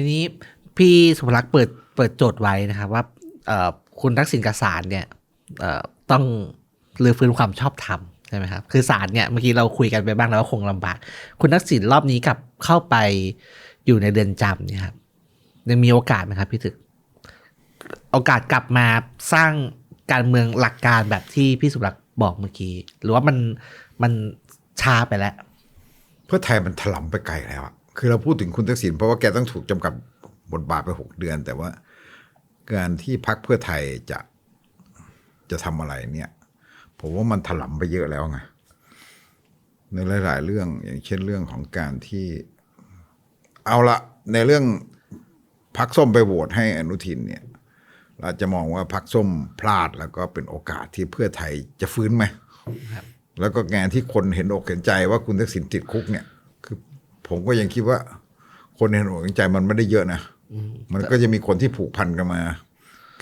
ทีนี้พี่สุภลักษณ์เปิดเปิดโจทย์ไว้นะครับ ว่าคุณทักษิณกับศาลเนี่ยต้องรื้อฟื้นความชอบธรรมใช่ไหมครับคือศาลเนี่ยเมื่อกี้เราคุยกันไปบ้างแล้วว่าคงลำบาก คุณทักษิณรอบนี้กลับเข้าไปอยู่ในเรือนจำเนี่ยครับยังมีโอกาสไหมครับพี่ถึก โอกาสกลับมาสร้างการเมืองหลักการแบบที่พี่สุภลักษ์บอกเมื่อกี้ หรือว่ามันมันช้าไปแล้ว เพื่อไทยมันถลำไปไกลแล้วอะ คือเราพูดถึงคุณทักษิณเพราะว่าแกต้องถูกจำกัดบทบาทไปหกเดือน แต่ว่าการที่พักเพื่อไทยจะจะทำอะไรเนี่ย ผมว่ามันถลำไปเยอะแล้วไงในหลาย ๆ เรื่องอย่างเช่นเรื่องของการที่ เอาละในเรื่องพักส้มไปโหวตให้อนุทินเนี่ย เราจะมองว่าพักส้มพลาดแล้วก็เป็นโอกาสที่เพื่อไทยจะฟื้นไหมแล้วก็งานที่คนเห็นอกเห็นใจว่าคุณทักษิณติดคุกเนี่ยคือ ผมก็ยังคิดว่า คนเห็นอกเห็นใจมันไม่ได้เยอะนะมันก็จะมีคนที่ผูกพันกันมา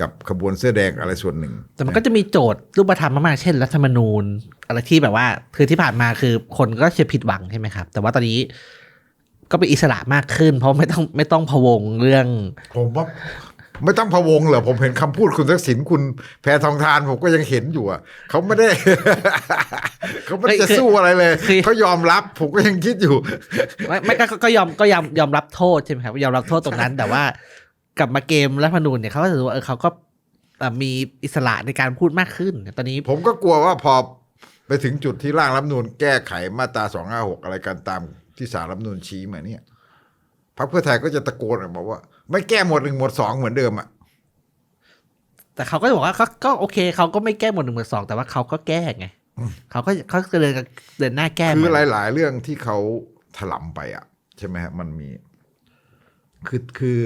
กับขบวนเสื้อแดงอะไรส่วนหนึ่ง แต่มันก็จะมีโจทย์รูปธรรมมากๆเช่นรัฐธรรมนูญ อะไรที่แบบว่า คือที่ผ่านมาคือคนก็จะผิดหวังใช่ไหมครับ แต่ว่าตอนนี้ก็เป็นอิสระมากขึ้น เพราะไม่ต้องไม่ต้องพะวงเรื่อง ผมว่า ไม่ต้องพะวงเหรอผมเห็นคำพูดคุณทักษิณคุณแพทองทานผมก็ยังเห็นอยู่อะเขาไม่ได้ เขาไม่ได้จะสู้อะไรเลยคือเขายอมรับ ผมก็ยังคิดอยู่ ไม่ไม่ก็ก็ก็ยอมก็ยอมยอมรับโทษใช่ไหมครับยอมรับโทษตรงนั้น แต่ว่ากลับมาเกมรัฐธรรมนูญเนี่ยเขาก็ถือว่าเออเขาก็เอ่อมีอิสระในการพูดมากขึ้นตอนนี้ ผมก็กลัวว่าพอไปถึงจุดที่ร่างรัฐธรรมนูญแก้ไขมาตราสองห้าหกอะไรกันตามที่สารรัฐธรรมนูญชี้มาเนี่ย พรรคเพื่อไทยก็จะตะโกนออกมาว่า ไม่แก้หมวดหนึ่งหมวดสองเหมือนเดิมอะแต่เขาก็จะบอกว่าก็ก็โอเคเขาก็ไม่แก้หมดหนึ่งหมดสองแต่ว่าเขาก็แก้ไงเขาก็เขาก็เดินเดินหน้าแก้คือมาหลาย ๆ เรื่องที่เขาถลำไปอะ ใช่ไหมฮะมันมี คือคือ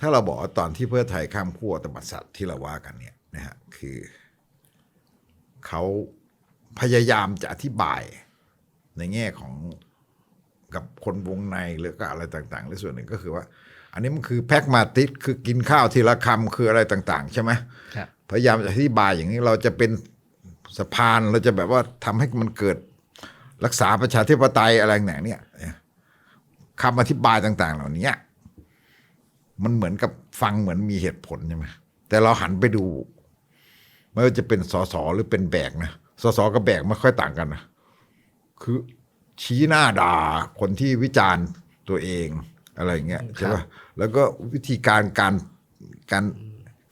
ถ้าเราบอกว่าตอนที่เพื่อไทยข้ามขั้วตบัดสัตว์ที่เราว่ากันเนี่ยนะฮะคือเขาพยายามจะอธิบายในแง่ของ กับคนวงในหรือก็อะไรต่างๆหรือส่วนหนึ่งก็คือว่า อันนี้มันคือแพ็กมาติสคือกินข้าวทีละคำคืออะไรต่าง ๆ ใช่ไหมครับพยายามจะอธิบายอย่างนี้เราจะเป็นสะพานเราจะแบบว่าทำให้มันเกิดรักษาประชาธิปไตยอะไรอย่างเนี้ยคำอธิบายต่าง ๆ เหล่านี้มันเหมือนกับฟังเหมือนมีเหตุผลใช่ไหมแต่เราหันไปดูไม่ว่าจะเป็นสสหรือเป็นแบกนะสสกับแบกไม่ค่อยต่างกันนะคือ ชี้หน้าด่าคนที่วิจารณ์ตัวเองอะไรอย่างเงี้ยใช่ป่ะแล้วก็วิธีการการการ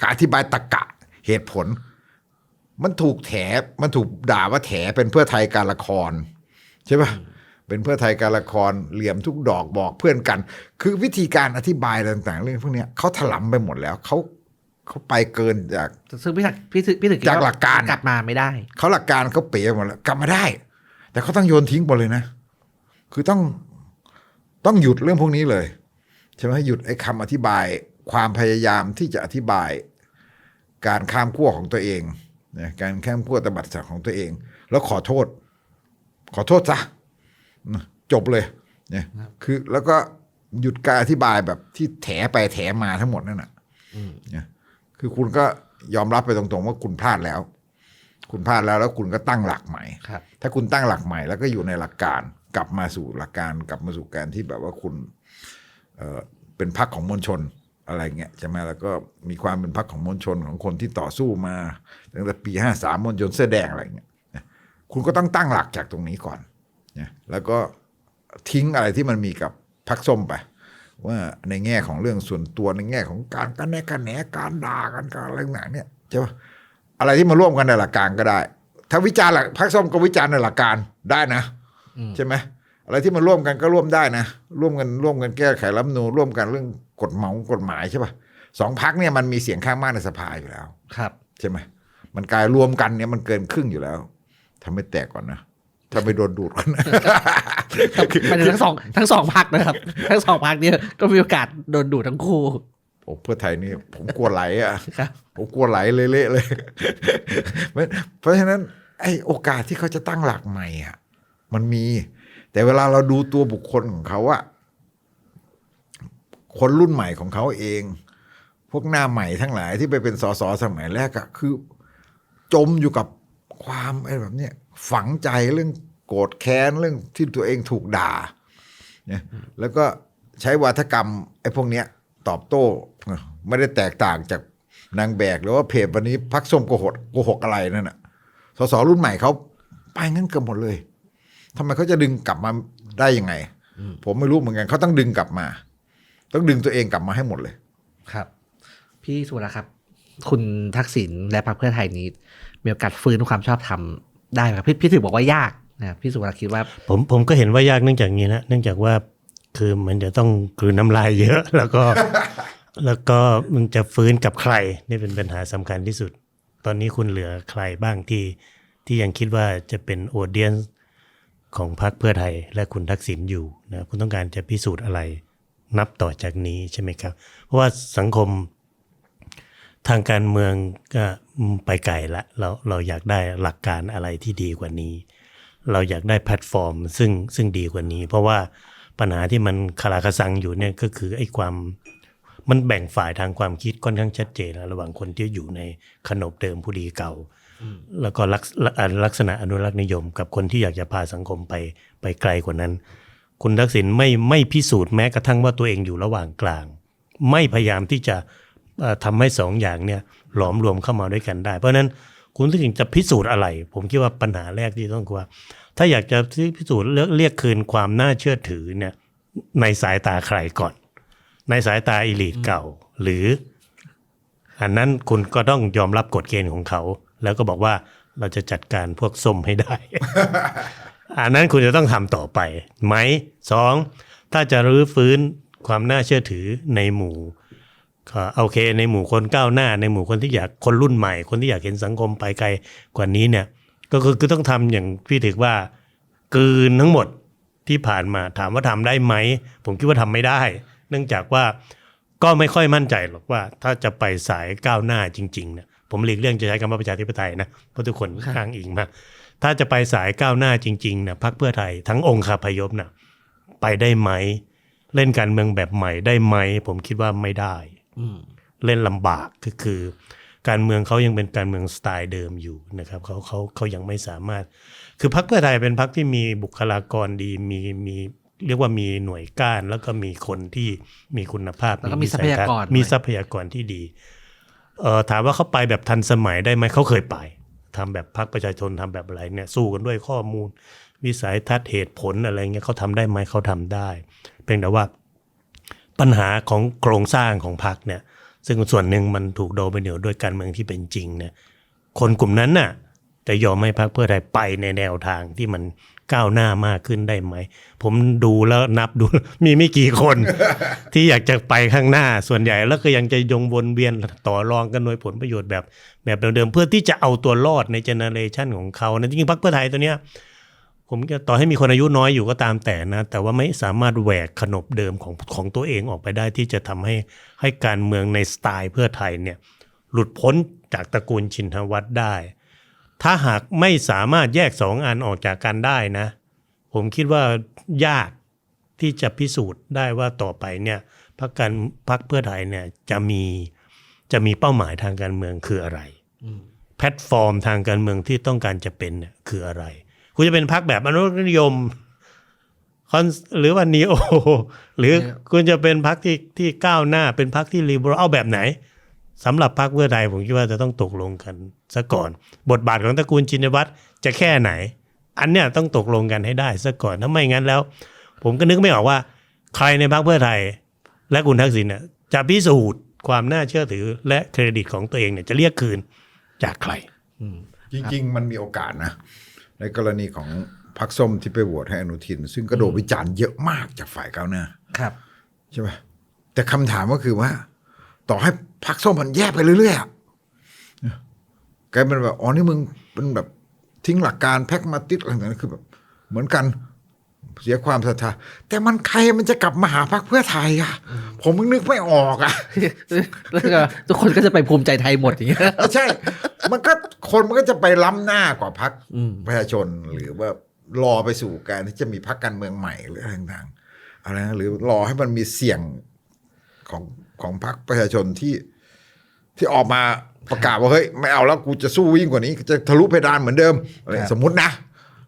การอธิบายตรรกะเหตุผล มันถูกแถมันถูกด่าว่าแถเป็นเพื่อไทยการละครใช่ป่ะเป็นเพื่อไทยการละครเหลี่ยมทุกดอกบอกเพื่อนกัน คือวิธีการอธิบายต่างๆ เรื่องพวกเนี้ยเขาถลำไปหมดแล้วเขาเขาไปเกินจากซึ่งพี่ถึกพี่ถึกพี่ถึกคิดจากว่หลักการกลับมาไม่ได้เขาหลักการเขาเป๋หมดแล้วกลับมาได้ แต่เขาต้องโยนทิ้งหมดเลยนะ คือต้องต้องหยุดเรื่องพวกนี้เลยใช่ไหมหยุดไอ้คำอธิบายความพยายามที่จะอธิบาย การข้ามขั้วของตัวเองนะการข้ามขั้วตบัดสัตว์ของตัวเอง แล้วขอโทษ ขอโทษซะจบเลยเนี่ยคือแล้วก็หยุดการอธิบายแบบที่แถไปแถมาทั้งหมดนั่นน่ะเนี่ยคือคุณก็ยอมรับไปตรงๆว่าคุณพลาดแล้ว คุณพลาดแล้วแล้วคุณก็ตั้งหลักใหม่ครับถ้าคุณตั้งหลักใหม่แล้วก็อยู่ในหลักการกลับมาสู่หลักการกลับมาสู่การที่แบบว่าคุณเอ่อเป็นพรรคของมวลชนอะไรเงี้ยใช่ไหมแล้วก็มีความเป็นพรรคของมวลชนของคนที่ต่อสู้มาตั้งแต่ปีห้าสามมวลชนเสื้อแดงอะไรเงี้ยนะคุณก็ต้องตั้งหลักจากตรงนี้ก่อนนะแล้วก็ทิ้งอะไรที่มันมีกับพรรคส้มไป ว่าในแง่ของเรื่องส่วนตัวในแง่ของการกันแนกันแหนการด่ากันการอะไรต่างๆเนี่ยใช่ปะ อะไรที่มาร่วมกันในหลักการก็ได้ ถ้าวิจารณ์หลักพรรคส้มก็วิจารณ์ในหลักการได้นะใช่ไหมอะไรที่มาร่วมกันก็ร่วมได้นะ ร่วมกันร่วมกันแก้ไขรัฐธรรมนูญร่วมกันเรื่องกฎหมายกฎหมายใช่ปะสองพักเนี่ยมันมีเสียงข้างมากในสภาอยู่แล้ว ครับ ใช่ไหมมันกลายรวมกันเนี่ยมันเกินครึ่งอยู่แล้วทำให้แตกก่อนนะถ้าไปโดนดูดกันมันทั้งสองทั้งสองพักนะครับ ทั้งสองพักเนี่ยก็มีโอกาสโดนดูดทั้งคู่ โอ้เพื่อไทยนี่ผมกลัวไหลอะครับผมกลัวไหลเละๆเลยเพราะเพราะฉะนั้น ไอ้โอกาสที่เขาจะตั้งหลักใหม่อะ มันมี แต่เวลาเราดูตัวบุคคลของเขาอะคนรุ่นใหม่ของเขาเอง พวกหน้าใหม่ทั้งหลายที่ไปเป็นสสสมัยแรกอะคือ จมอยู่กับความไอ้แบบเนี้ยฝังใจเรื่องโกรธแค้นเรื่องที่ตัวเองถูกด่าเนี่ยแล้วก็ใช้วาทกรรมไอ้พวกเนี้ย ตอบโต้ ไม่ได้แตกต่างจากนางแบก หรือว่าเพจวันนี้พักส้มโกหกโกหกอะไรนั่นน่ะสสรุ่นใหม่เขาไปงั้นเกือบหมดเลยทำไมเขาจะดึงกลับมาได้ยังไง ผมไม่รู้เหมือนกันเขาต้องดึงกลับมา ต้องดึงตัวเองกลับมาให้หมดเลย ครับ พี่สุรครับ คุณทักษิณและพรรคเพื่อไทยนี้ มีโอกาสฟื้นความชอบธรรมได้ไหมครับพี่พี่ถือบอกว่ายากนะครับพี่สุรคิดว่า ผมผมก็เห็นว่ายากเนื่องจากนี้นะเนื่องจากว่า คือมันจะต้องกลืนน้ำลายเยอะ แล้วก็ แล้วก็มันจะฟื้นกับใคร นี่เป็นปัญหาสำคัญที่สุด ตอนนี้คุณเหลือใครบ้างที่ที่ยังคิดว่าจะเป็นโอเดียนของพรรคเพื่อไทยและคุณทักษิณอยู่นะคุณต้องการจะพิสูจน์อะไร นับต่อจากนี้ใช่ไหมครับ เพราะว่าสังคมทางการเมืองก็ไปไกลละเราเราอยากได้หลักการอะไรที่ดีกว่านี้ เราอยากได้แพลตฟอร์มซึ่งซึ่งดีกว่านี้ เพราะว่า ปัญหาที่มันคาราคาซังอยู่เนี่ยก็คือไอ้ความมันแบ่งฝ่ายทางความคิดค่อนข้างชัดเจนนะระหว่างคนที่อยู่ในขนบเดิมผู้ดีเก่า แล้วก็ลักษลักษณะอนุรักษ์นิยม กับคนที่อยากจะพาสังคมไปไปไกลกว่านั้น คุณทักษิณไม่ไม่พิสูจน์แม้กระทั่งว่าตัวเองอยู่ระหว่างกลาง ไม่พยายามที่จะเอ่อทำให้สองอย่างเนี่ยหลอมรวมเข้ามาด้วยกันได้ เพราะฉะนั้น คุณทักษิณจะพิสูจน์อะไร ผมคิดว่าปัญหาแรกที่ต้องกลัว ถ้าอยากจะพิสูจน์เรียกเรียกคืนความน่าเชื่อถือเนี่ยในสายตาใครก่อน ในสายตาอีลีทเก่า หรือ อันนั้นคุณก็ต้องยอมรับกฎเกณฑ์ของเขา แล้วก็บอกว่าเราจะจัดการพวกส้มให้ได้ อันนั้นคุณจะต้องทำต่อไปไหมสองถ้าจะรื้อฟื้นความน่าเชื่อถือในหมู่ ก็โอเค ในหมู่คนก้าวหน้า ในหมู่คนที่อยากคนรุ่นใหม่ คนที่อยากเห็นสังคมไปไกลกว่านี้เนี่ย ก็คือคือต้องทำอย่างพี่ถือว่ากืนทั้งหมดที่ผ่านมาถามว่าทำได้ไหม ผมคิดว่าทำไม่ได้ เนื่องจากว่าก็ไม่ค่อยมั่นใจหรอกว่าถ้าจะไปสายก้าวหน้าจริงๆเนี่ยผมหลีกเลี่ยงจะใช้คำว่าประชาธิปไตยนะเพราะทุกคนข้างอิงมากถ้าจะไปสายก้าวหน้าจริงๆนะพรรคเพื่อไทยทั้งองค์คาพยพนะไปได้ไหม เล่นการเมืองแบบใหม่ได้ไหม ผมคิดว่าไม่ได้ เล่นลำบากก็คือ การเมืองเขายังเป็นการเมืองสไตล์เดิมอยู่นะครับเขาเขาเขายังไม่สามารถ คือพรรคเพื่อไทยเป็นพรรคที่มีบุคลากรดีมีมีเรียกว่ามีหน่วยก้านแล้วก็มีคนที่มีคุณภาพแล้วก็มีวิทรัพยากรมีด้วยทรัพยากรที่ดีเอ่อถามว่าเขาไปแบบทันสมัยได้ไหมเขาเคยไปทำแบบพรรคประชาชนทำแบบอะไรเนี่ยสู้กันด้วยข้อมูล วิสัยทัศน์เหตุผลอะไรเงี้ยเขาทำได้ไหมเขาทำได้ เพียงแต่ว่า ปัญหาของโครงสร้างของพรรคเนี่ย ซึ่งส่วนหนึ่งมันถูกโดไปเหนียวด้วยการเมืองที่เป็นจริงเนี่ยคนกลุ่มนั้นน่ะจะยอมให้พรรคเพื่อไทยไปในแนวทางที่มันก้าวหน้ามากขึ้นได้ไหม ผมดูแล้วนับดูมีไม่กี่คน ที่อยากจะไปข้างหน้าส่วนใหญ่แล้วก็ยังจะยงวนเวียนต่อรองกันโดยผลประโยชน์แบบ แบบเดิมๆเพื่อที่จะเอาตัวรอดในเจเนเรชันของเขานะจริงๆพรรคเพื่อไทยตัวเนี้ย ผมก็ต่อให้มีคนอายุน้อยอยู่ก็ตามแต่นะ แต่ว่าไม่สามารถแหวกขนบเดิมของของตัวเองออกไปได้ที่จะทำให้ให้การเมืองในสไตล์เพื่อไทยเนี่ยหลุดพ้นจากตระกูลชินทวัตรได้ ถ้าหากไม่สามารถแยกสองอันออกจากกันได้นะ ผมคิดว่ายากที่จะพิสูจน์ได้ว่าต่อไปเนี่ยพรรคการพรรคเพื่อไทยเนี่ยจะมีจะมีเป้าหมายทางการเมืองคืออะไรแพลตฟอร์มทางการเมืองที่ต้องการจะเป็นเนี่ยคืออะไร คุณจะเป็นพรรคแบบอนุรักษ์นิยมคอนหรือว่านีโอหรือคุณจะเป็นพรรคที่ที่ก้าวหน้าเป็นพรรคที่รีบรเอาแบบไหนสำหรับพรรคเพื่อไทยผมคิดว่าจะต้องตกลงกันซะก่อน บทบาทของตระกูลชินวัตรจะแค่ไหน อันเนี้ยต้องตกลงกันให้ได้ซะก่อนถ้าไม่งั้นแล้ว ผมก็นึกไม่ออกว่า ใครในพรรคเพื่อไทย และคุณทักษิณเนี่ยจะพิสูจน์ความน่าเชื่อถือและเครดิตของตัวเองเนี่ยจะเรียกคืนจากใครจริง ๆ มันมีโอกาสนะ ในกรณีของพรรคส้มที่ไปโหวตให้อนุทิน ซึ่งกระโดดวิจารณ์เยอะมากจากฝ่ายก้าวหน้าครับใช่ไหมแต่คำถามก็คือว่า ต่อให้พรรคส้มมันแย่ไปเรื่อยๆอะกลายเป็นแบบอ๋อนี่มึงเป็นแบบทิ้งหลักการแพ็กมาติดอะไรอย่างเงี้ยคือแบบ เหมือนกัน เสียความศรัทธาแต่มันใครมันจะกลับมาหาพรรคเพื่อไทยอะ ผมมึงนึกไม่ออกอะแล้วก็ทุกคนก็จะไปภูมิใจไทยหมดอย่างเงี้ยใช่ มันก็คนมันก็จะไปล้ำหน้ากว่าพรรคอืมประชาชนหรือว่ารอไปสู่การที่จะมีพรรคการเมืองใหม่หรืออะไรต่างๆอะไรนะหรือรอให้มันมีเสี่ยงของของพรรคประชาชนที่ที่ออกมาประกาศว่าเฮ้ยไม่เอาแล้วกูจะสู้ยิ่งกว่านี้ จะทะลุเพดานเหมือนเดิมอะไรครับสมมตินะ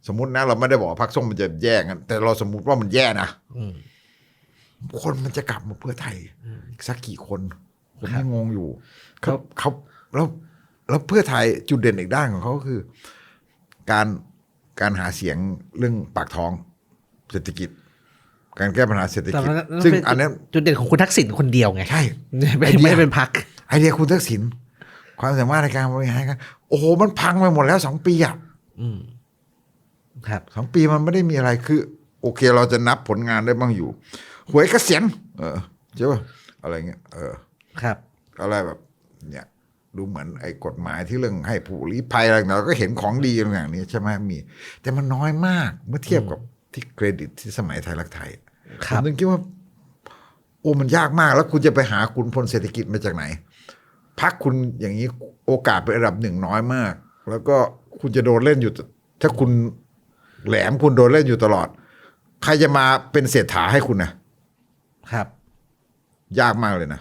สมมตินะเราไม่ได้บอกว่าพรรคส้มมันจะแย่กันแต่เราสมมติว่ามันแย่นะอืมคนมันจะกลับมาเพื่อไทย สักกี่คนผมครับยังงงอยู่ครัเขาบเขาแล้วแล้วเพื่อไทยจุดเด่นอีกด้านของเขาก็คือ การการหาเสียงเรื่องปากท้องเศรษฐกิจ การแก้ปัญหาเศรษฐแต่กิจว่าซึ่งเป็อันนั้นจุดเด่นของคุณทักษิณคนเดียวไงใช่ไม่ไอเดียไม่ได้เป็นพักไอเดียคุณทักษิณความสามารถในการบริหารกันโอ้โหมันพังไปหมดแล้วสองปีอะอืม ครับสองปีมันไม่ได้มีอะไรคือ โอเค เราจะนับผลงานได้บ้างอยู่ หวยเกษียณเออใช่ป่ะอะไรเงี้ยเออครับ อะไรแบบ เนี่ยดูเหมือนไอ้กฎหมายที่เรื่องให้ผู้ลี้ภัยอะไรต่างๆเราก็เห็นของดีอย่างนี้ใช่ไหมมี แต่มันน้อยมากเมื่อเทียบกับที่เครดิตที่สมัยไทยรักไทยคผรับมถึงคิดว่า โอ้มันยากมากแล้วคุณจะไปหาคุณพลเศรษฐกิจมาจากไหนพักคุณอย่างนี้โอกาสเป็นระดับหนึ่งน้อยมาก แล้วก็คุณจะโดนเล่นอยู่ ถ้าคุณ แหลมคุณโดนเล่นอยู่ตลอด ใครจะมาเป็นเศรษฐาให้คุณนะครับ ยากมากเลยนะ